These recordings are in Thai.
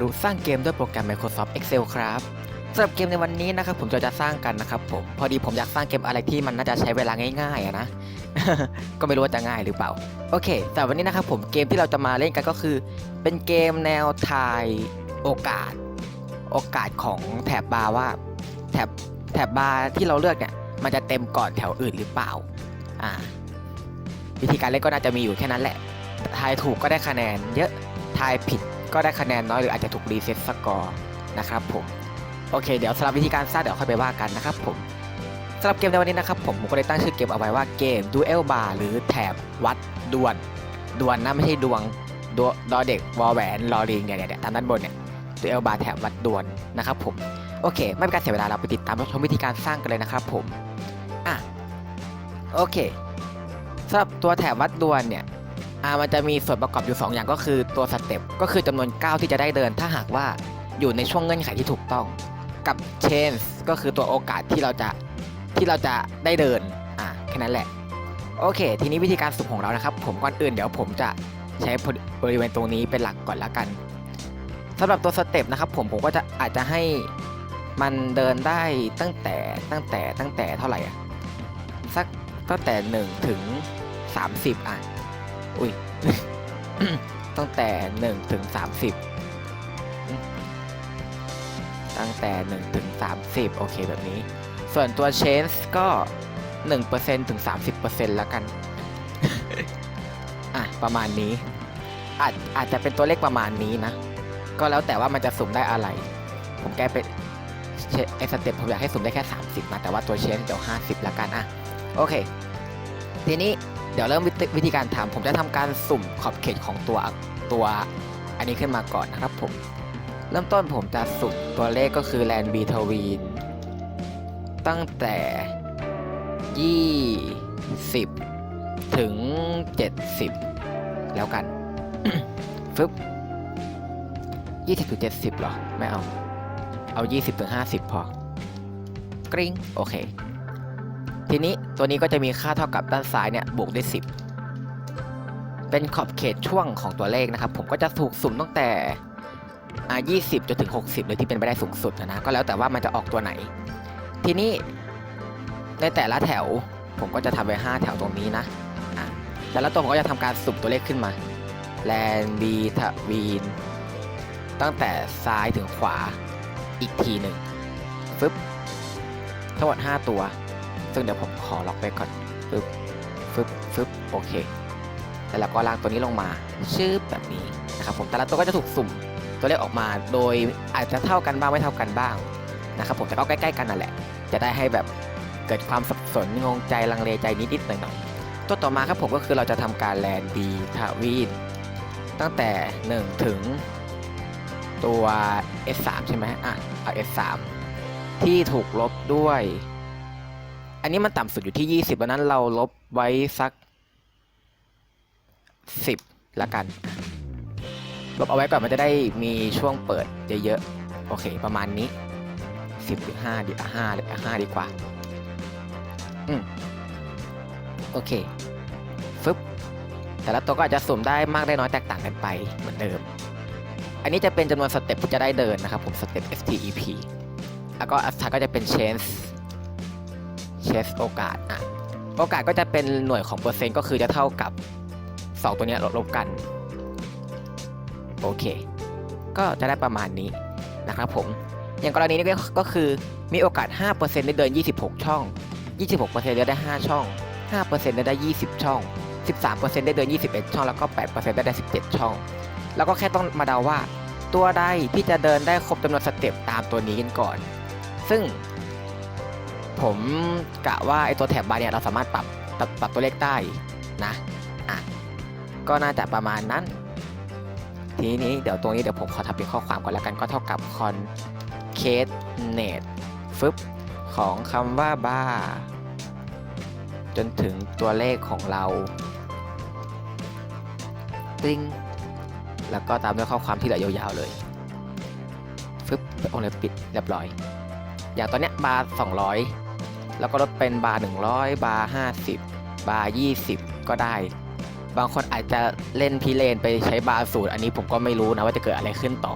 รุสร้างเกมด้วยโปรแกรม Microsoft Excel ครับสำหรับเกมในวันนี้นะครับผมจะจะสร้างกันนะครับผมพอดีผมอยากสร้างเกมอะไรที่มันน่าจะใช้เวลาง่ายๆนะ ก็ไม่รู้ว่าจะง่ายหรือเปล่า โอเคแต่วันนี้นะครับผมเกมที่เราจะมาเล่นกันก็คือ เป็นเกมแนวทายโอกาส โอกาสของแถบบาร์ว่าแถบแถบบาร์ที่เราเลือกเนี่ยมันจะเต็มก่อนแถวอื่นหรือเปล่าอ่าวิธีการเล่นก็น่าจะมีอยู่แค่นั้นแหละทายถูกก็ได้คะแนนเยอะทายผิด ก็ได้คะแนนน้อยหรืออาจจะถูกรีเซ็ตสกอร์นะครับผมโอเค เดี๋ยวสำหรับวิธีการสร้างเดี๋ยวค่อยไปว่ากันนะครับผมสำหรับเกมในวันนี้นะครับผมผมก็เลยตั้งชื่อเกมเอาไว้ว่าเกม Duel Bar หรือแถบวัดดวลดวลนะไม่ใช่ดวงดวดอเด็กวอแหวนลอลิงเนี่ยเนี่ยเนี่ยตามด้านบนเนี่ย Duel Bar แถบวัดดวลนะครับผมโอเค ไม่เป็นการเสียเวลาเราไปติดตามชมวิธีการสร้างกันเลยนะครับผมอะโอเคสำหรับตัวแถบวัดดวลเนี่ย อ่ามันจะมีส่วนประกอบอยู่ 2 อย่างก็คือตัวสเต็ปก็คือจำนวนก้าวที่จะได้เดิน ถ้าหากว่าอยู่ในช่วงเงื่อนไขที่ถูกต้อง กับเชนส์ก็คือตัวโอกาสที่เราจะที่เราจะได้เดินอ่าแค่นั้นแหละ โอเค ทีนี้วิธีการสุ่มของเรานะครับ ผมก่อนอื่นเดี๋ยวผมจะใช้บริเวณตรงนี้เป็นหลักก่อนละกันสำหรับตัวสเต็ปนะครับผมผมก็จะอาจจะให้มันเดินได้ตั้งแต่ตั้งแต่ตั้งแต่เท่าไหร่อะสักตั้งแต่ 1 ถึง 30 อะ อุ้ย ตั้งแต่หนึ่งถึงสามสิบตั้งแต่หนึ่งถึงสามสิบโอเคแบบนี้ ส่วนตัว change ก็หนึ่งเปอร์เซ็นถึงสามสิบเปอร์เซ็นต์ละกัน อะ ประมาณนี้ อาจอาจจะเป็นตัวเลขประมาณนี้นะ ก็แล้วแต่ว่ามันจะสุ่มได้อะไร ผมแก้เป็นไอสเต็ปผมอยากให้สุ่มได้แค่ 30 นะ แต่ว่าตัวเชนเดี๋ยว50 ละกัน อะ โอเค ทีนี้ เดี๋ยวเริ่มวิธีการทำผมจะทำการสุ่มขอบเขตของตัวตัวอันนี้ขึ้นมาก่อนนะครับผม เริ่มต้นผมจะสุ่มตัวเลขก็คือแลนบีทวีนตั้งแต่20ถึง70แล้วกันฟึบ20ถึง70เหรอ ไม่เอา เอา20ถึง50พอกริ๊งโอเค ทีนี้ตัวนี้ก็จะมีค่าเท่ากับด้านซ้ายเนี่ยบวกด้วย 10 เป็นขอบเขตช่วงของตัวเลขนะครับ ผมก็จะถูกสุ่มตั้งแต่อ่า20 จนถึง 60 เลยที่เป็นไปได้สูงสุดนะนะก็แล้วแต่ว่ามันจะออกตัวไหน ทีนี้ในแต่ละแถวผมก็จะทำไว้ 5 แถวตรงนี้นะอะแต่ละตัวผมก็จะทำการสุ่มตัวเลขขึ้นมาแลนบีทวีนตั้งแต่ซ้ายถึงขวาอีกทีหนึ่งฟึบทั้งหมด 5 ตัว ซึ่งเดี๋ยวผมขอล็อกไว้ก่อนฟึบฟึบฟึบโอเค แล้วเราก็ลางตัวนี้ลงมาชื่อแบบนี้นะครับผมแต่ละตัวก็จะถูกสุ่มตัวเลขออกมาโดยอาจจะเท่ากันบ้างไม่เท่ากันบ้างนะครับผมแต่ก็ใกล้ๆกันนั่นแหละ จะได้ให้แบบเกิดความสับสนงงใจลังเลใจนิดๆหน่อยๆตัวต่อมาครับผมก็คือเราจะทำการแลนดีทาวีนตั้งแต่ 1 ถึงตัว S3 ใช่ไหมอะเอา S3 ที่ถูกลบด้วย อันนี้มันต่ำสุดอยู่ที่ 20ดังนั้นเราลบไว้สัก 10ละกัน ลบเอาไว้ก่อนมันจะได้มีช่วงเปิดเยอะๆ โอเค ประมาณนี้ 10หรือ5ดีอะ5เลยอะ5ดีกว่า อืม โอเค ฟึบ แต่ละตัวก็อาจจะสุ่มได้มากได้น้อยแตกต่างกันไปเหมือนเดิม อันนี้จะเป็นจำนวนสเต็ปที่จะได้เดินนะครับผม สเต็ป STEP แล้วก็อัสทาก็จะเป็น Change เชสโอกาสอะโอกาสก็จะเป็นหน่วยของเปอร์เซ็นต์ก็คือจะเท่ากับ 2 ตัวนี้ยลบกัน โอเค ก็จะได้ประมาณนี้นะครับผม อย่างกรณีนี้ก็ก็คือมีโอกาส 5%ได้เดิน 26 ช่อง 26%ได้ได้ 5 ช่อง 5%ได้ได้ 20 ช่อง 13%ได้เดิน 21 ช่อง แล้วก็ 8%ได้ได้ 17 ช่อง แล้วก็แค่ต้องมาเดาว่า ตัวใดที่จะเดินได้ครบจำนวนสเต็ปตามตัวนี้กันก่อน ซึ่ง ผมกะว่าไอตัวแถบบาร์เนี่ยเราสามารถปรับปรับปรับตัวเลขได้นะอะก็น่าจะประมาณนั้น ทีนี้เดี๋ยวตรงนี้เดี๋ยวผมขอทำเป็นข้อความก่อนแล้วกันก็เท่ากับ concatenate ฟึบของคำว่าบาร์จนถึงตัวเลขของเราติ้งแล้วก็ตามด้วยข้อความที่เหลือยาวๆเลยฟึบโอ้เลยปิดเรียบร้อย อย่างตอนเนี้ยบาร์200 แล้วก็ลดเป็นบาร์100 บาร์50 บาร์20 ก็ได้ บางคนอาจจะเล่นพิเรนไปใช้บาสูตร อันนี้ผมก็ไม่รู้นะว่าจะเกิดอะไรขึ้นต่อ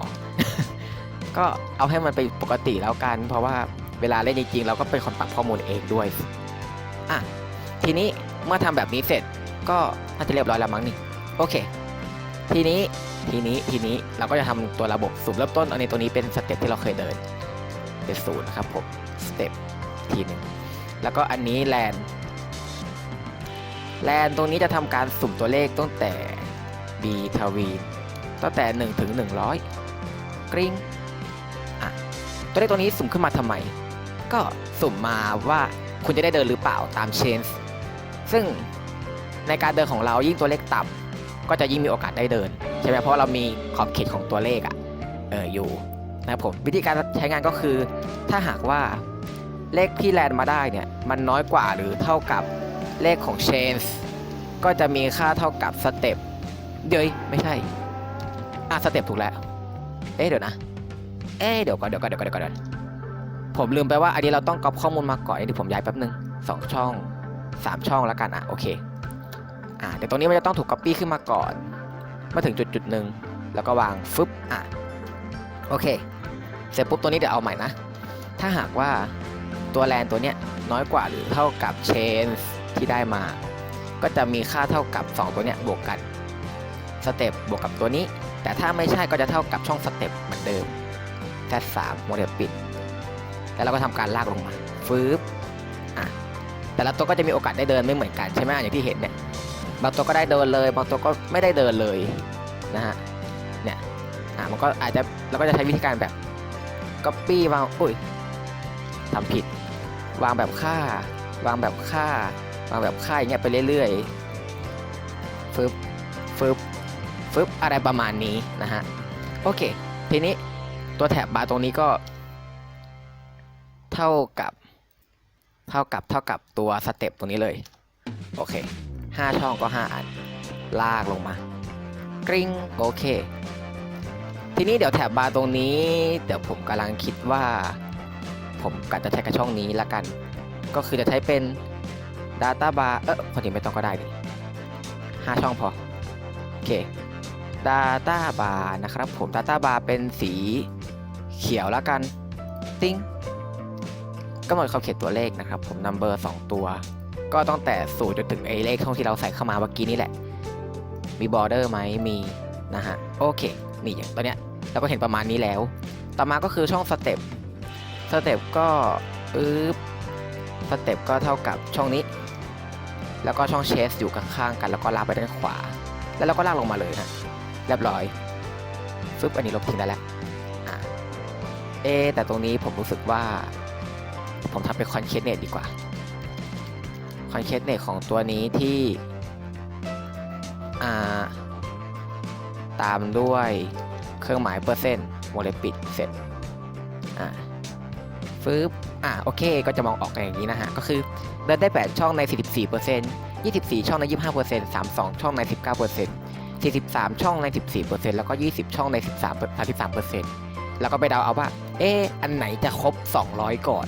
ก็เอาให้มันไปนปกติแล้วกัน เพราะว่าเวลาเล่นจริงๆ เราก็เป็นคนปรับข้อมูลเองด้วยอะทีนี้เมื่อทำแบบนี้เสร็จก็น่าจะเรียบร้อยแล้วมั้งนี่โอเค ทีนี้ทีนี้ทีนี้เราก็จะทำตัวระบบสุ่มเริ่มต้นอันนี้ตัวนี้เป็นสเต็ปที่เราเคยเดินเป็นศูนย์นะครับผมสเต็ปทีหนึ่ง แล้วก็อันนี้แลนแลนตรงนี้จะทำการสุ่มตัวเลขตั้งแต่ B ทวีนตั้งแต่ 1 ถึง 100 กริงอะตัวเลขตัวนี้สุ่มขึ้นมาทำไม ก็สุ่มมาว่าคุณจะได้เดินหรือเปล่าตามเชนส์ซึ่งในการเดินของเรายิ่งตัวเลขต่ำก็จะยิ่งมีโอกาสได้เดิน ใช่ไหมเพราะเรามีขอบเขตของตัวเลขอะเอออยู่นะครับผมวิธีการใช้งานก็คือถ้าหากว่า เลขที่แลนด์มาได้เนี่ยมันน้อยกว่าหรือเท่ากับเลขของเชนส์ก็จะมีค่าเท่ากับสเต็ปเดี๋ยวไม่ใช่ อะสเต็ปถูกแล้ว เอ๊ะเดี๋ยวนะ เอ๊ะเดี๋ยวก่อนเดี๋ยวก่อนเดี๋ยวก่อนเดี๋ยวก่อนผมลืมไปว่าอันนี้เราต้องก๊อปข้อมูลมาก่อนเดี๋ยวผมย้ายแป๊บนึงสองช่องสามช่องแล้วกันอะโอเค อะเดี๋ยวตรงนี้มันจะต้องถูกก๊อปปี้ขึ้นมาก่อนเมื่อถึงจุดจุดหนึ่งแล้วก็วางฟึบอะโอเค เสร็จปุ๊บตัวนี้เดี๋ยวเอาใหม่นะ ถ้าหากว่า ตัวแลนตัวเนี้ยน้อยกว่าหรือเท่ากับเชนที่ได้มา ก็จะมีค่าเท่ากับ 2 ตัวเนี้ยบวกกันสเต็ปบวกกับตัวนี้ แต่ถ้าไม่ใช่ก็จะเท่ากับช่องสเต็ปเหมือนเดิมแค่สามโมเดลปิด แล้วเราก็ทำการลากลงมาฟืบอะแต่ละตัวก็จะมีโอกาสได้เดินไม่เหมือนกันใช่ไหมอย่างที่เห็นเนี่ยบางตัวก็ได้เดินเลย บางตัวก็ไม่ได้เดินเลยนะฮะเนี่ยอะมันก็อาจจะเราก็จะใช้วิธีการแบบก๊อปปี้วาอุ้ยทำผิด วางแบบค่า วางแบบค่า วางแบบค่าอย่างเงี้ยไปเรื่อยๆฟึบฟึบฟึบอะไรประมาณนี้นะฮะโอเค ทีนี้ตัวแถบบาร์ตรงนี้ก็ เท่ากับ เท่ากับเท่ากับตัวสเต็ปตรงนี้เลย โอเคห้าช่องก็ห้าอัน ลากลงมากริ้งโอเค ทีนี้เดี๋ยวแถบบาร์ตรงนี้ เดี๋ยวผมกำลังคิดว่า ผมกะจะใช้กับช่องนี้ละกัน ก็คือจะใช้เป็น Data Bar เออพอดีไม่ต้องก็ได้ดิห้าช่องพอ โอเค Data Bar นะครับผม Data Bar เป็นสีเขียวละกัน ติ้งกำหนดขอบเขตตัวเลขนะครับ ผม number 2 ตัว ก็ตั้งแต่ศูนย์จนถึงไอเลขช่องที่เราใส่เข้ามาเมื่อกี้นี่แหละ มี border ไหมมีนะฮะ โอเค นี่อย่างตัวเนี้ยเราก็เห็นประมาณนี้แล้ว ต่อมาก็คือช่องสเต็ป สเต็ปก็ปึ๊บสเต็ปก็เท่ากับช่องนี้ แล้วก็ช่องเชสอยู่ข้างๆกัน แล้วก็ลากไปด้านขวา แล้วเราก็ลากลงมาเลยนะเรียบร้อยฟึบอันนี้ลบทิ้งได้แล้วเอแต่ตรงนี้ผมรู้สึกว่า ผมทำเป็นคอนเคสเนตดีกว่าคอนเคสเนตของตัวนี้ที่อ่าตามด้วยเครื่องหมายเปอร์เซ็นต์วงเล็บปิดเสร็จ ฟึบอ่าโอเค ก็จะมองออกกันอย่างนี้นะฮะ ก็คือเดินได้ 8 ช่องใน 44% 24 ช่องใน 25% 32 ช่องใน 19% 43 ช่องใน 14%แล้วก็ 20 ช่องใน 13 33%แล้วก็ไปเดาเอาว่า เอ๊อันไหนจะครบ 200 ก่อน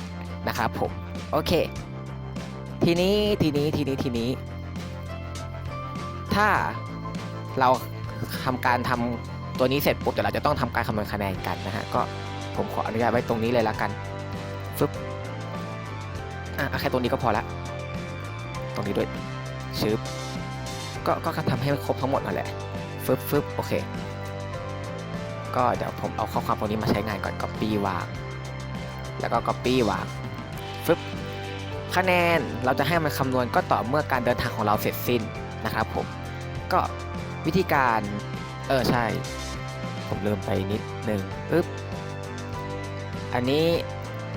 นะครับผม โอเค ทีนี้ทีนี้ทีนี้ทีนี้ ถ้าเราทำการทำตัวนี้เสร็จปุ๊บเดี๋ยวเราจะต้องทำการคำนวณคะแนนกันนะฮะ ก็ผมขออนุญาตไว้ตรงนี้เลยละกัน ฟึบอะแค่ตรงนี้ก็พอละ ตรงนี้ด้วยชึบก็ก็ทำให้ครบทั้งหมดนั่นแหละฟึบฟึบโอเค ก็เดี๋ยวผมเอาข้อความตรงนี้มาใช้งานก่อน copy วาง แล้วก็ copy วางฟึบคะแนนเราจะให้มันคำนวณก็ต่อเมื่อการเดินทางของเราเสร็จสิ้นนะครับผม ก็วิธีการเออใช่ ผมลืมไปนิดนึงปึ๊บ อันนี้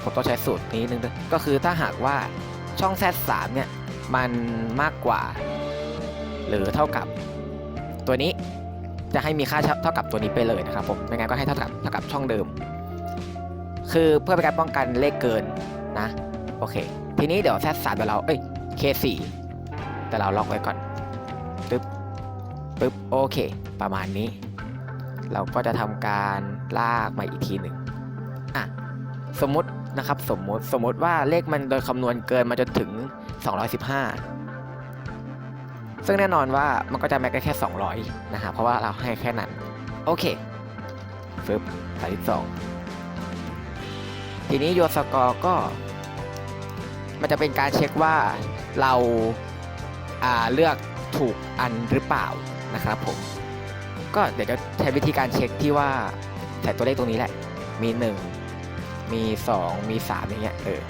ผมต้องใช้สูตรนี้นึงด้วก็คือถ้าหากว่าช่อง Z3 เนี่ยมันมากกว่า หรือเท่ากับตัวนี้จะให้มีค่าเท่ากับตัวนี้ไปเลยนะครับผมไม่งั้นก็ให้เท่ากับเท่ากับช่องเดิม คือเพื่อเป็นการป้องกันเลขเกินนะ โอเค ทีนี้เดี๋ยว Z3 เดี๋ยวเราเอ้ย K4 แต่เราล็อกไว้ก่อนปึ๊บปึ๊บโอเค ประมาณนี้ เราก็จะทำการลากมาอีกทีหนึ่งอะสมมติ นะครับสมมติสมมติว่าเลขมันโดยคำนวณเกินมาจนถึง 215 ซึ่งแน่นอนว่ามันก็จะแม็กได้แค่ 200 นะฮะเพราะว่าเราให้แค่นั้น โอเคฟึบสายที่สองทีนี้โยสกอร์ก็ มันจะเป็นการเช็คว่าเราาเลือกถูกอันหรือเปล่านะครับผม ก็เดี๋ยวจะใช้วิธีการเช็คที่ว่าใส่ตัวเลขตรงนี้แหละ มี 1 มี 2 มี 3 อย่างเงี้ยเออ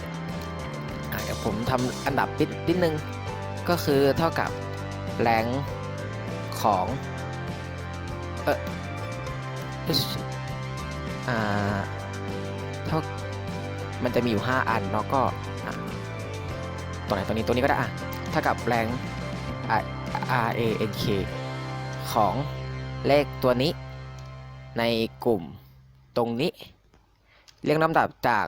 เดี๋ยวผมทำอันดับนิดนิดนึง ก็คือเท่ากับแรงของเออเอออ่าเท่ามันจะมีอยู่ 5 อันเนาะก็ตัวไหนตัวนี้ตัวนี้ก็ได้อะเท่ากับแรง R A N K ของเลขตัวนี้ในกลุ่มตรงนี้ เรียงลำดับจาก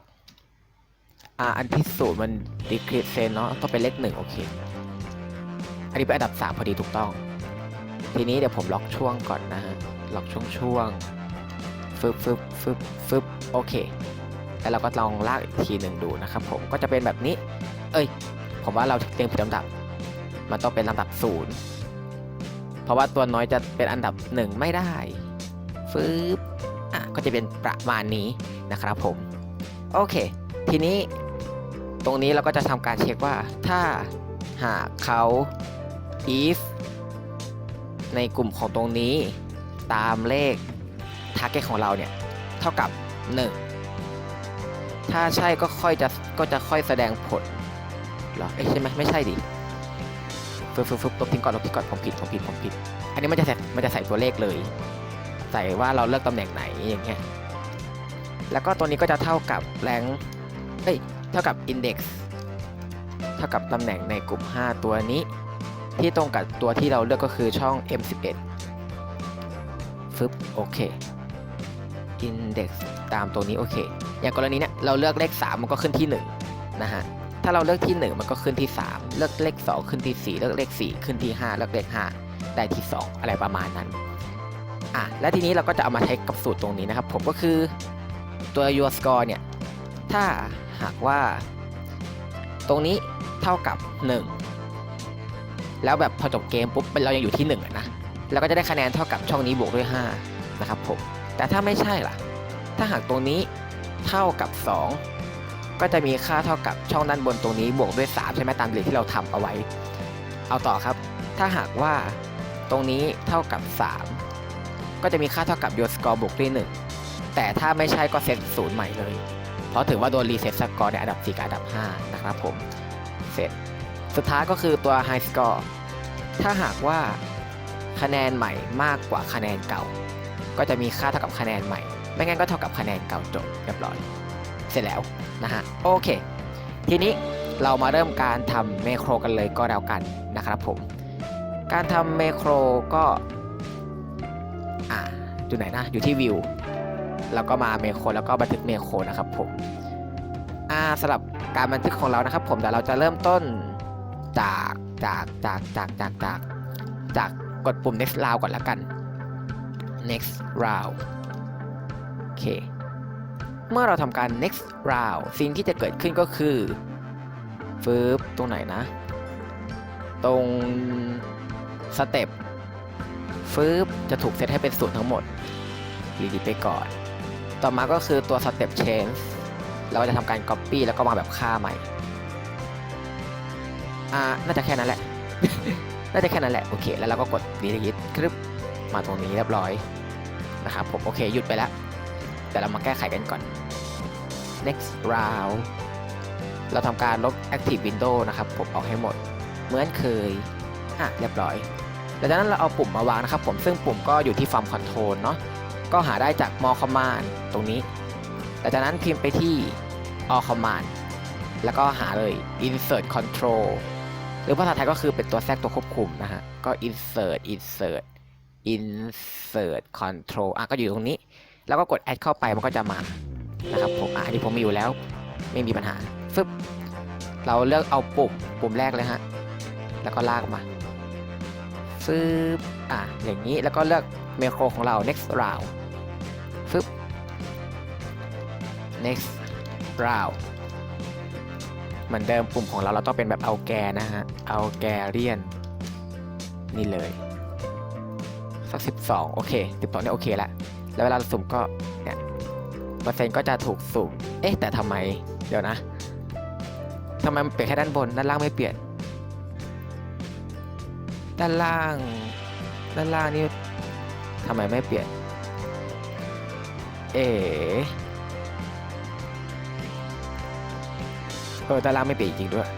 อ่าอันที่ศูนย์มันดีครีเซนเนาะต้องเป็นเลขหนึ่งโอเค อันนี้เป็นอันดับสามพอดีถูกต้อง ทีนี้เดี๋ยวผมล็อกช่วงก่อนนะฮะล็อกช่วงช่วงฟึบฟึบฟึบฟึบโอเค แล้วเราก็ลองลากอีกทีหนึ่งดูนะครับผมก็จะเป็นแบบนี้ เอ้ย ผมว่าเราเรียงผิดลำดับ มันต้องเป็นลำดับศูนย์เพราะว่าตัวน้อยจะเป็นอันดับหนึ่งไม่ได้ฟึบอะก็จะเป็นประมาณนี้ นะครับผม โอเค ทีนี้ตรงนี้เราก็จะทำการเช็คว่าถ้าหากเขา if ในกลุ่มของตรงนี้ ตามเลข target ของเราเนี่ย เท่ากับ 1 ถ้าใช่ก็ค่อยจะก็จะค่อยแสดงผลหรอเอ้ใช่ไหมไม่ใช่ดิฟึบฟึบฟึบลบทิ้งก่อนลบทิ้งก่อนผมผิดผมผิดผมผิด อันนี้มันจะใส่มันจะใส่ตัวเลขเลย ใส่ว่าเราเลือกตำแหน่งไหนอย่างเงี้ย แล้วก็ตัวนี้ก็จะเท่ากับแรงเอ้ยเท่ากับ index เท่ากับตำแหน่งในกลุ่ม 5 ตัวนี้ ที่ตรงกับตัวที่เราเลือกก็คือช่อง M11 ฟึบโอเค index ตามตัวนี้โอเค อย่างกรณีเนี้ยเราเลือกเลข 3 มันก็ขึ้นที่ 1 นะฮะ ถ้าเราเลือกที่ 1 มันก็ขึ้นที่ 3 เลือกเลข 2 ขึ้นที่ 4 เลือกเลข 4 ขึ้นที่ 5 เลือกเลข 5 ได้ที่ 2 อะไรประมาณนั้นอะและทีนี้เราก็จะเอามาใช้กับสูตรตรงนี้นะครับ ผมก็คือ ตัว your score เนี่ย ถ้าหากว่า ตรงนี้เท่ากับ 1 แล้วแบบพอจบเกมปุ๊บเรายังอยู่ที่1อะนะเราก็จะได้คะแนนเท่ากับช่องนี้บวกด้วย 5 นะครับผม แต่ถ้าไม่ใช่ล่ะ ถ้าหากตรงนี้เท่ากับ 2 ก็จะมีค่าเท่ากับช่องด้านบนตรงนี้บวกด้วย 3 ใช่ไหมตามเลขที่เราทำเอาไว้ เอาต่อครับ ถ้าหากว่าตรงนี้เท่ากับ 3 ก็จะมีค่าเท่ากับ your score บวกด้วย1 แต่ถ้าไม่ใช่ก็เซตศูนย์ใหม่เลย เพราะถือว่าโดนรีเซ็ตสกอร์ในอันดับ 4 กับอันดับ 5 นะครับผมเสร็จสุดท้ายก็คือตัว High Score ถ้าหากว่าคะแนนใหม่มากกว่าคะแนนเก่า ก็จะมีค่าเท่ากับคะแนนใหม่ ไม่งั้นก็เท่ากับคะแนนเก่าจบเรียบร้อย เสร็จแล้วนะฮะโอเค ทีนี้เรามาเริ่มการทำเมโครกันเลยก็แล้วกันนะครับผม การทำเมโครก็ อ่าอยู่ไหนนะ อยู่ที่วิว แล้วก็มาเมโครแล้วก็บันทึกเมโครนะครับผมอ่าสำหรับการบันทึกของเรานะครับ ผมเดี๋ยวเราจะเริ่มต้นจากจากจากจากจากจากจากกดปุ่ม next round ก่อนละกัน next round โอเค เมื่อเราทำการ next round สิ่งที่จะเกิดขึ้นก็คือฟืบตรงไหนนะ ตรงสเต็ปฟืบจะถูกเซตให้เป็นศูนย์ทั้งหมดรีดีไปก่อน ต่อมาก็คือตัว step change เราจะทำการ copy แล้วก็วาแบบค่าใหม่ อ่า น่าจะแค่นั้นแหละ น่าจะแค่นั้นแหละ โอเค แล้วเราก็กด delete ครึบมาตรงนี้เรียบร้อยนะครับผม โอเค หยุดไปแล้ว แต่เรามาแก้ไขกันก่อน next round เราทำการลบ active window นะครับ ผมออกให้หมด เหมือนเคย อะ เรียบร้อย แล้วจากนั้นเราเอาปุ่มมาวางนะครับผม ซึ่งปุ่มก็อยู่ที่ farm control เนาะ ก็หาได้จาก more command ตรงนี้หลังจากนั้นพิมพ์ไปที่ all command แล้วก็หาเลย insert control หรือภาษาไทยก็คือเป็นตัวแทรกตัวควบคุมนะฮะ ก็ insert insert insert control อะก็อยู่ตรงนี้ แล้วก็กด add เข้าไปมันก็จะมา นะครับผม อะอันนี้ผมมีอยู่แล้ว ไม่มีปัญหา ฟึบ เราเลือกเอาปุ่ม ปุ่มแรกเลยฮะ แล้วก็ลากมา ฟึบ อะ อย่างนี้ แล้วก็เลือกเมโครของเรา next round next round เหมือนเดิมปุ่มของเราเราต้องเป็นแบบเอาแกนะฮะเอาแกเรียน นี่เลย สักสิบสองโอเคสิบสองเนี่ยโอเคละแล้วเวลาเราสุ่มก็เนี่ยเปอร์เซ็นต์ก็จะถูกสุ่ม เอ๊ะ แต่ทำไม เดี๋ยวนะทำไมมันเปลี่ยนแค่ด้านบน ด้านล่างไม่เปลี่ยน ด้านล่าง ด้านล่างนี่ทำไมไม่เปลี่ยน เอ๋ เออด้านล่างไม่เปลี่ยนจริงด้วย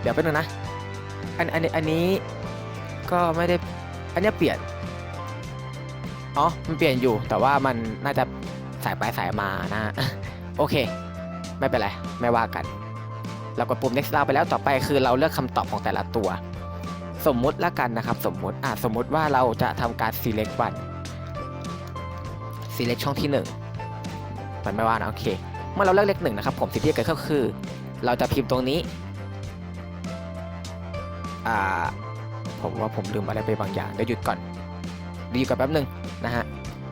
เดี๋ยวไปบนึงนะ อันอันอันนี้ก็ไม่ได้ อันนี้เปลี่ยน อ๋อ มันเปลี่ยนอยู่ แต่ว่ามันน่าจะสายไปสายมานะ โอเค ไม่เป็นไร ไม่ว่ากัน เรากดปุ่ม next round ไปแล้วต่อไปคือเราเลือกคำตอบของแต่ละตัว สมมุติละกันนะครับ สมมุติอะสมมุติว่าเราจะทำการ select one select ช่องที่ 1 มันไม่ว่านะโอเค เมื่อเราเลือกเลขหนึ่งนะครับผมสิ่งที่เกิดขึ้นก็คือ เราจะพิมพ์ตรงนี้ อ่า ผมว่าผมลืมอะไรไปบางอย่าง เดี๋ยวหยุดก่อนเดี๋ยวหยุดก่อนแป๊บหนึงนะฮะ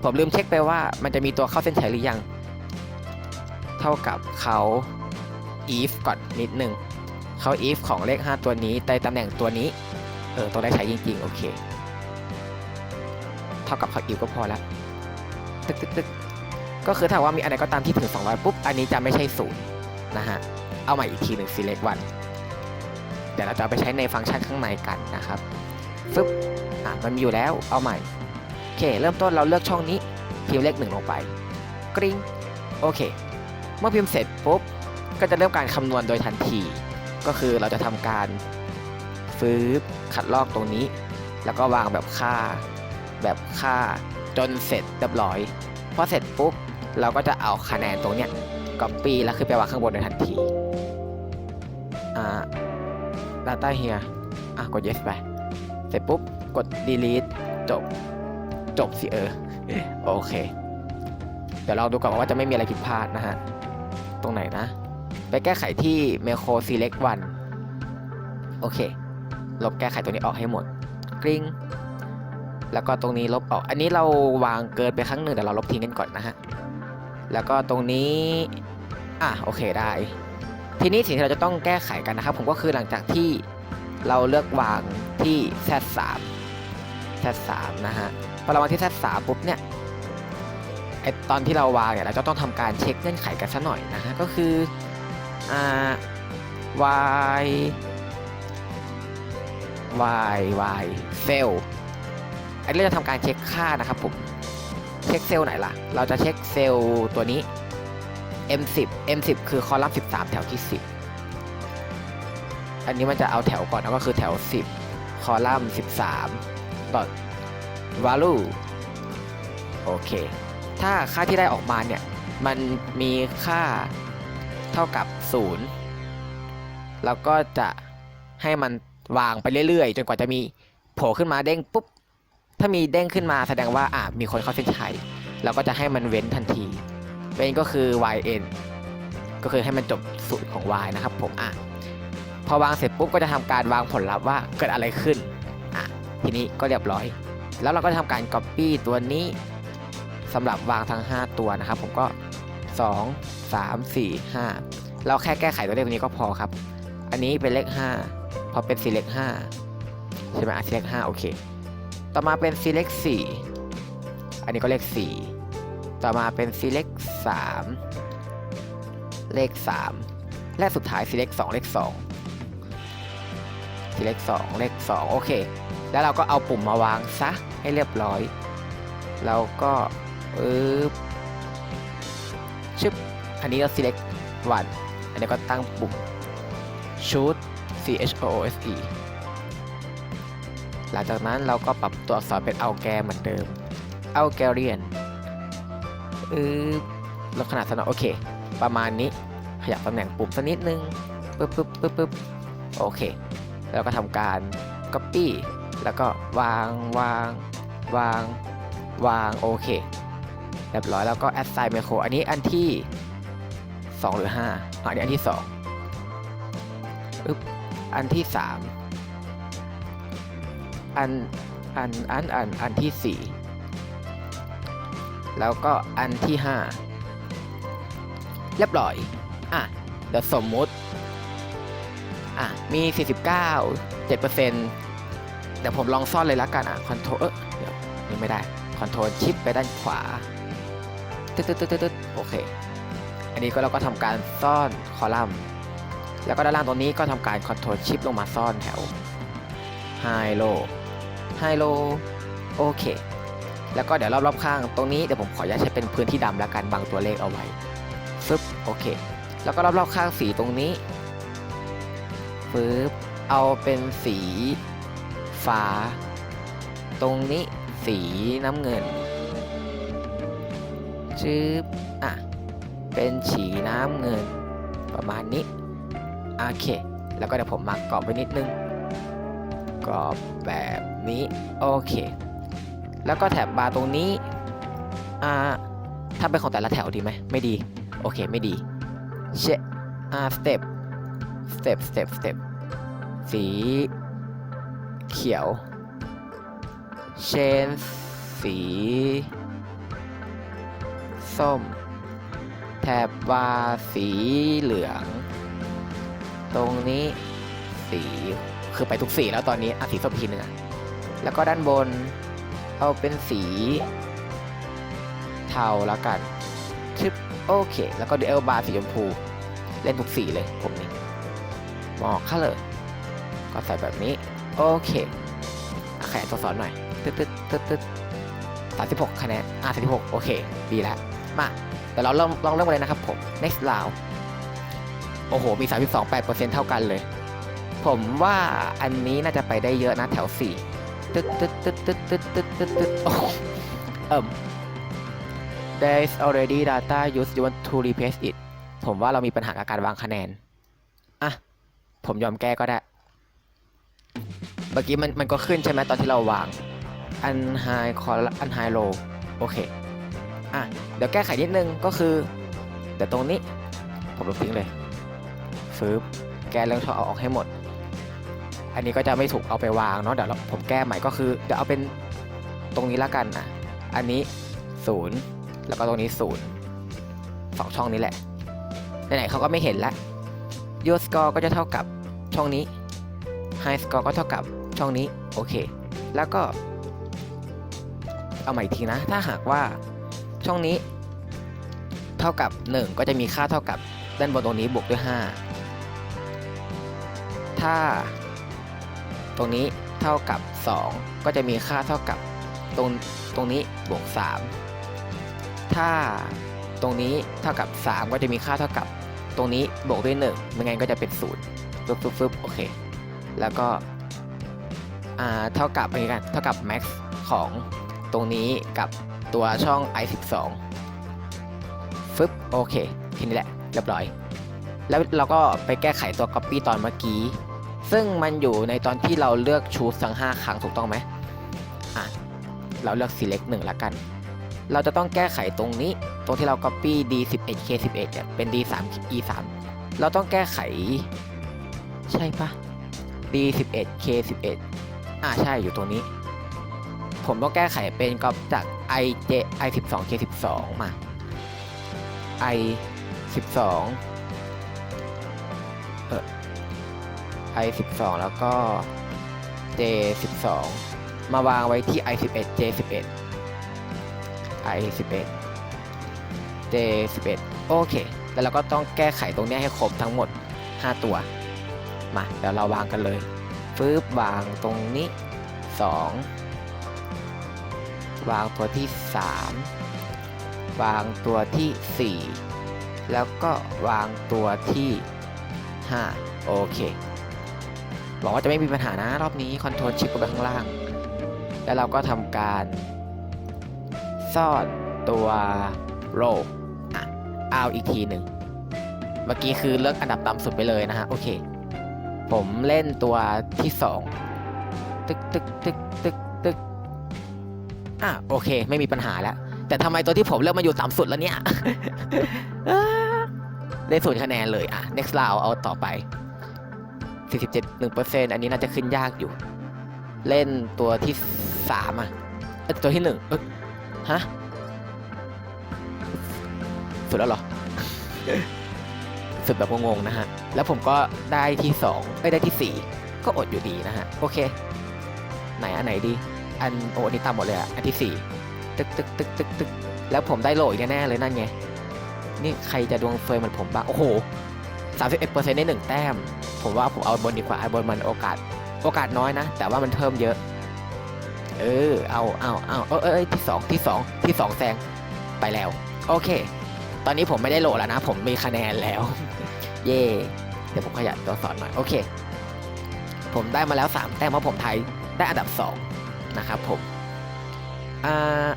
ผมลืมเช็คไปว่ามันจะมีตัวเข้าเส้นชัยหรือยัง เท่ากับเขา if ก่อนนิดหนึ่งเขา if ของเลข 5 ตัวนี้ในตำแหน่งตัวนี้ เออ ตัวได้ใช้จริง ๆ โอเค เท่ากับเขา if ก็พอล้วตึกตึกตึกก็คือถ้าว่ามีอะไรก็ตามที่ถึง 200 ปุ๊บ อันนี้จะไม่ใช่ศูนย์นะฮะ เอาใหม่อีกทีหนึ่ง select one เดี๋ยวเราจะเอาไปใช้ในฟังก์ชันข้างในกันนะครับฟึบอะมันมีอยู่แล้วเอาใหม่โอเค เริ่มต้นเราเลือกช่องนี้พิมพ์เลขหนึ่งลงไปกริ๊งโอเค เมื่อพิมพ์เสร็จปุ๊บก็จะเริ่มการคำนวณโดยทันที ก็คือเราจะทำการฟื้บขัดลอกตรงนี้ แล้วก็วางแบบค่า แบบค่าจนเสร็จเรียบร้อยพอเสร็จปุ๊บเราก็จะเอาคะแนนตรงเนี้ยก๊อปปี้แล้วขึ้นไปวางข้างบนโดยทันที อ่า data here อะ กด yes ไป เสร็จปุ๊บ กด delete จบ จบสิเออ โอเค เดี๋ยวเราดูก่อนว่าจะไม่มีอะไรผิดพลาดนะฮะ ตรงไหนนะ ไปแก้ไขที่ macro select one โอเค ลบแก้ไขตัวนี้ออกให้หมด กริ้งแล้วก็ตรงนี้ลบออก อันนี้เราวางเกินไปครั้งหนึ่งเดี๋ยวเราลบทิ้งกันก่อนนะฮะ แล้วก็ตรงนี้ อะโอเคได้ ทีนี้สิ่งที่เราจะต้องแก้ไขกันนะครับ ผมก็คือหลังจากที่เราเลือกวางที่ Z3 Z3 นะฮะพอเราวางที่ Z3 ปุ๊บเนี่ยไอตอนที่เราวางเนี่ยเราจะต้องทำการเช็คเงื่อนไขกันซะหน่อยนะฮะก็คืออ่า y y y fail อันนี้เราจะทำการเช็คค่านะครับผม เช็คเซลล์ไหนล่ะ เราจะเช็คเซลล์ตัวนี้ M10 M10 คือคอลัมน์13 แถวที่ 10 อันนี้มันจะเอาแถวก่อนแล้วก็คือแถว 10 คอลัมน์13 dot value โอเค ถ้าค่าที่ได้ออกมาเนี่ย มันมีค่าเท่ากับ 0 แล้วก็จะให้มันวางไปเรื่อยๆ จนกว่าจะมีโผล่ขึ้นมาเด้งปุ๊บ ถ้ามีเด้งขึ้นมาแสดงว่าอะมีคนเข้าเส้นชัยเราก็จะให้มันเว้นทันที เว้นก็คือ yn ก็คือให้มันจบสูตรของ y นะครับผมอะพอวางเสร็จปุ๊บก็จะทำการวางผลลัพธ์ว่าเกิดอะไรขึ้นอะทีนี้ก็เรียบร้อย แล้วเราก็ทำการ copy ตัวนี้สำหรับวางทั้ง 5 ตัวนะครับ ผมก็ 2 3 4 5 เราแค่แก้ไขตัวเลขนี้ก็พอครับ อันนี้เป็นเลข 5 พอเป็น select 5ใช่ไหมอะ select 5โอเค ต่อมาเป็น select 4 อันนี้ก็เลข 4 ต่อมาเป็น select 3 เลข 3 และสุดท้าย select 2 เลข 2 select 2 เลข 2 โอเค แล้วเราก็เอาปุ่มมาวางซะให้เรียบร้อยแล้วก็ปึ๊บชึบ อันนี้เรา select 1 อันนี้ก็ตั้งปุ่ม shoot c h o o s e หลังจากนั้นเราก็ปรับตัวอักษรเป็นเอาแกเหมือนเดิมเอาแกเรียน อือลดขนาดสนอโอเค ประมาณนี้ขยับตำแหน่งปุ่มสักนิดนึงปึ๊บปึ๊บปึ๊บปึ๊บโอเค แล้วก็ทำการ copy แล้วก็วางวางวางวางโอเคเรียบร้อยแล้วก็ assign macro อันนี้อันที่ 2 หรือ 5 อันนี้อันที่2ปึ๊บอันที่ 3 อันอันอันอันอันที่ 4 แล้วก็อันที่ 5 เรียบร้อย อะ เดี๋ยวสมมุติ อะ มี 49 7%ดี๋ยวผมลองซ่อนเลยละกันอะคอนโทรเออเดี๋ยวนี่ไม่ได้คอนโทรลชิปไปด้านขวาตึ๊ดตึ๊ดตึ๊ดตึ๊ดโอเค อันนี้ก็เราก็ทำการซ่อนคอลัมน์ แล้วก็ด้านล่างตรงนี้ก็ทำการคอนโทรลชิปลงมาซ่อนแถวไฮโลไฮโลโอเค แล้วก็เดี๋ยวรอบๆข้างตรงนี้เดี๋ยวผมขออนุญาตใช้เป็นพื้นที่ดำแล้วกันบังตัวเลขเอาไว้ฟึบโอเค แล้วก็รอบๆข้างสีตรงนี้ฟึบเอาเป็นสีฟ้า ตรงนี้สีน้ำเงินชืบอะเป็นสีน้ำเงิน ประมาณนี้โอเค แล้วก็เดี๋ยวผมมากรอบไว้นิดนึงกรอบแบบนี้ โอเค แล้วก็แถบบาร์ตรงนี้อ่าทำเป็นของแต่ละแถวดีไหมไม่ดี โอเคไม่ดีเชอ่าสเต็ปสเต็ปสเต็ปสเต็ปสีเขียวเชนสีส้ม แถบบาสีเหลือง ตรงนี้สีคือไปทุกสีแล้วตอนนี้อะสีส้มทีหนึงอแล้วก็ด้านบน เอาเป็นสีเทาแล้วกันชึบโอเค แล้วก็เดลบาร์สีชมพู เล่นทุกสีเลยผมนี่หมอกคัลเลอร์ก็ใส่แบบนี้ โอเคแขนตัวสอนหน่อยตึ๊ดตึ๊ดตึ๊ดตึ๊ดสามสิบหกคะแนนอะสามสิบหกโอเค ดีแล้วมาเดี๋ยวเราลองลองเริ่มกันเลยนะครับผม next round โอ้โห มี 32 8%เท่ากันเลย ผมว่าอันนี้น่าจะไปได้เยอะนะแถว 4 ตึ๊ดตึ๊ดตึ๊ดตึ๊ดตึ๊ดตึ๊ดตึ๊ดตึ๊ดโอ้เอิ่ม there is already data used you want to replace it ผมว่าเรามีปัญหากับการวางคะแนน อะ ผมยอมแก้ก็ได้ เมื่อกี้มันมันก็ขึ้นใช่ไหมตอนที่เราวาง อัน high call อัน high low โอเค อะ เดี๋ยวแก้ไขนิดนึงก็คือ เดี๋ยวตรงนี้ ผมลบทิ้งเลยฟืบแก้เรื่องช่อเอาออกให้หมด อันนี้ก็จะไม่ถูกเอาไปวางเนาะเดี๋ยวเราผมแก้ใหม่ก็คือเดี๋ยวเอาเป็นตรงนี้ละกันนะอันนี้ศูนย์แล้วก็ตรงนี้ศูนย์สองช่องนี้แหละไหนๆเขาก็ไม่เห็นละ Your score ก็จะเท่ากับช่องนี้ High score ก็เท่ากับช่องนี้โอเค แล้วก็ เอาใหม่อีกทีนะ ถ้าหากว่าช่องนี้เท่ากับ 1 ก็จะมีค่าเท่ากับด้านบนตรงนี้บวกด้วย 5 ถ้า ตรงนี้เท่ากับ 2 ก็จะมีค่าเท่ากับตรงตรงนี้บวก 3 ถ้าตรงนี้เท่ากับ 3 ก็จะมีค่าเท่ากับ ตรงนี้บวกด้วย1ไม่งั้นก็จะเป็น0ฟึบฟึบฟึบโอเค แล้วก็เท่ากับอะไรกัน เท่ากับ max ของตรงนี้กับตัวช่อง i 1 2ฟึบโอเคแค่นี้แหละ เรียบร้อย แล้วเราก็ไปแก้ไขตัว copy ตอนเมื่อกี้ ซึ่งมันอยู่ในตอนที่เราเลือก choose ทั้ง 5 ครั้งถูกต้องไหมอะ เราเลือก select 1ละกัน เราจะต้องแก้ไขตรงนี้ ตรงที่เรา copy d 1 1 k 1 1เนี่ยเป็น d 3 e 3เราต้องแก้ไข ใช่ปะ d 1 1 k 1 1อ่าใช่อยู่ตรงนี้ ผมต้องแก้ไขเป็นกอบจาก i j i 1 2 k 1 2มา i 12เออ i 12 แล้วก็ j 12 มาวางไว้ที่ i 11 j 11 i 11 j 11 โอเค แล้วเราก็ต้องแก้ไขตรงนี้ให้ครบทั้งหมด 5 ตัว มาเดี๋ยวเราวางกันเลยฟืบวางตรงนี้ 2 วางตัวที่ 3 วางตัวที่ 4 แล้วก็วางตัวที่ 5 โอเค หวังว่าจะไม่มีปัญหานะรอบนี้คอนโทรลชิปไปข้างล่าง แล้วเราก็ทำการซ่อนตัวโรอะเอาอีกทีหนึ่งเมื่อกี้คือเลือกอันดับต่ำสุดไปเลยนะฮะโอเค ผมเล่นตัวที่2ตึกตึกตึกตึกตึกอะโอเค ไม่มีปัญหาแล้ว แต่ทำไมตัวที่ผมเลือกมาอยู่ต่ำสุดแล้วเนี่ยได้ศูนย์คะแนนเลยอะ next round เอาต่อไป 47 1%อันนี้น่าจะขึ้นยากอยู่ เล่นตัวที่3อะตัวที่1เอ้ยฮะ สุดแล้วเหรอ สุดแบบงงๆนะฮะ แล้วผมก็ได้ที่2เอ้ยได้ที่4ก็อดอยู่ดีนะฮะ โอเค ไหนอันไหนดี อันโอ้อันนี้ต่ำหมดเลยอะ อันที่สี่ตึกตึกตึกตึกตึกแล้วผมได้โหลอีกแน่ๆเลยนั่นไง นี่ใครจะดวงเฟยเหมือนผมบ้างโอ้โห สามสิบเอ็ดเปอร์เซ็นต์ได้หนึ่งแต้ม ผมว่าผมเอาบนดีกว่าไอ้บนมันโอกาส โอกาสน้อยนะ แต่ว่ามันเพิ่มเยอะ เออ เอาเอาเอาเออเออที่สองที่สองที่สองแซง ไปแล้ว โอเค ตอนนี้ผมไม่ได้โหลแล้วนะ ผมมีคะแนนแล้ว เย่เดี๋ยวผมขยับตัวสอนหน่อย โอเค ผมได้มาแล้ว 3 แต้มเพราะผมไทยได้อันดับ 2 นะครับผม อ่า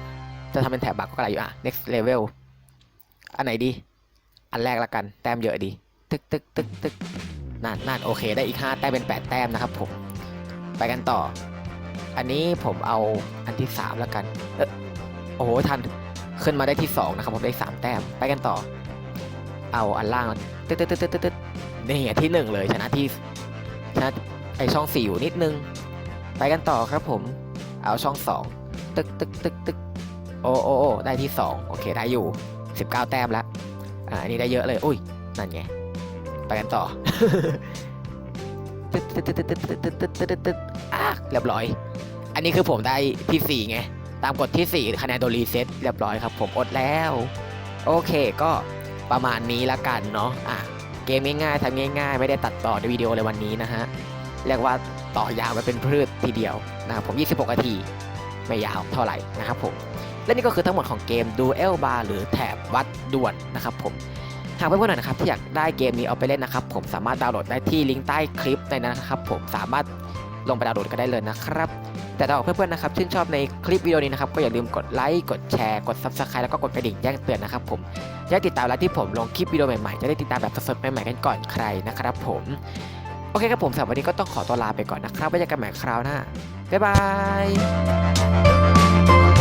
จะทำเป็นแถบบักก็อะไรอยู่อะ next level อันไหนดี อันแรกละกัน แต้มเยอะดี ตึกตึกตึกตึกนั่นนั่นโอเคได้อีก 5 แต้มเป็น 8 แต้มนะครับผม ไปกันต่อ อันนี้ผมเอาอันที่ 3 แล้วกัน เออโอ้โหทันขึ้นมาได้ที่ 2 นะครับผมได้ 3 แต้ม ไปกันต่อ เอาอันล่างตึ๊ดตึ๊ดตึ๊ดตึ๊ดตึ๊ดนี่อะที่ 1 เลยชนะที่ชนะไอช่อง4อยู่นิดนึง ไปกันต่อครับผม เอาช่อง 2 ตึกตึกตึกตึกโอ้โอ้ได้ที่ 2 โอเคได้อยู่ 19 แต้มแล้วอ่าอันนี้ได้เยอะเลย อุ้ย นั่นไง ไปกันต่อเรียบร้อย อันนี้คือผมได้ที่ 4 ไง ตามกฎที่ 4 คะแนนตัวรีเซ็ตเรียบร้อยครับ ผมอดแล้ว โอเคก็ประมาณนี้ละกันเนาะอะเกมง่ายๆทำง่าย ๆ ไม่ได้ตัดต่อในวิดีโอเลยวันนี้นะฮะ เรียกว่าต่อยาวไปเป็นพืชทีเดียวนะครับผม 26นาที ไม่ยาวเท่าไหร่นะครับผม และนี่ก็คือทั้งหมดของเกม Duel Bar หรือแถบวัดด่วนนะครับผม หากเพื่อนๆหน่อยนะครับที่อยากได้เกมนี้เอาไปเล่นนะครับ ผมสามารถดาวน์โหลดได้ที่ลิงก์ใต้คลิปในนั้นนะครับ ผมสามารถลงไปดาวน์โหลดกันได้เลยนะครับ แต่ถ้าเพื่อนๆนะครับชื่นชอบในคลิปวิดีโอนี้นะครับก็อย่าลืมกดไลค์กดแชร์กด Subscribe แล้วก็กดกระดิ่งแจ้งเตือนนะครับผมจะได้ติดตามเวลาที่ผมลงคลิปวิดีโอใหม่ๆจะได้ติดตามแบบสดๆใหม่ๆกันก่อนใครนะครับ ผมโอเคครับผมสำหรับวันนี้ก็ต้องขอตัวลาไปก่อนนะครับไว้เจอกันใหม่คราวหน้าบ๊ายบาย